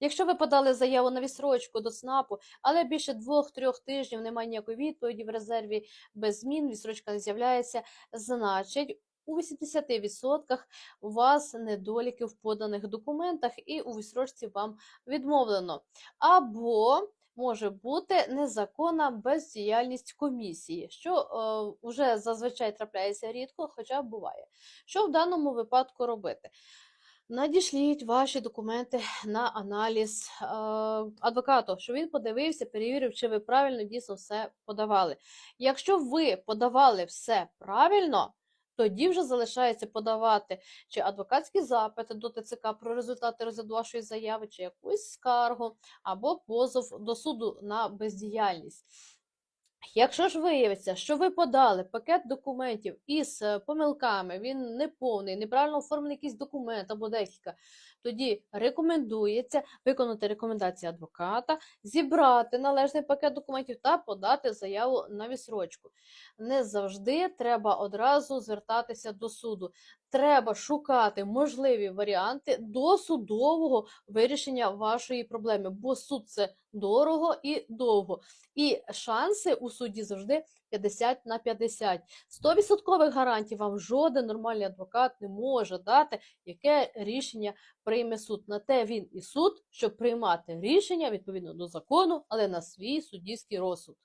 Якщо ви подали заяву на відсрочку до ЦНАПу, але більше двох-трьох тижнів немає ніякої відповіді в резерві без змін, відсрочка не з'являється, значить у 80% у вас недоліки в поданих документах і у відсрочці вам відмовлено. Або може бути незаконна бездіяльність комісії, що е, вже зазвичай трапляється рідко, хоча буває. Що в даному випадку робити? Надішліть ваші документи на аналіз е, адвокату, щоб він подивився, перевірив, чи ви правильно дійсно все подавали. Якщо ви подавали все правильно, тоді вже залишається подавати чи адвокатські запити до ТЦК про результати розгляду вашої заяви, чи якусь скаргу, або позов до суду на бездіяльність. Якщо ж виявиться, що ви подали пакет документів із е, помилками, він неповний, неправильно оформлений якийсь документ або декілька, тоді рекомендується виконати рекомендації адвоката, зібрати належний пакет документів та подати заяву на відсрочку. Не завжди треба одразу звертатися до суду. Треба шукати можливі варіанти досудового вирішення вашої проблеми, бо суд це дорого і довго. І шанси суді завжди 50 на 50. 100% гарантій вам жоден нормальний адвокат не може дати, яке рішення прийме суд. На те він і суд, щоб приймати рішення відповідно до закону, але на свій суддівський розсуд.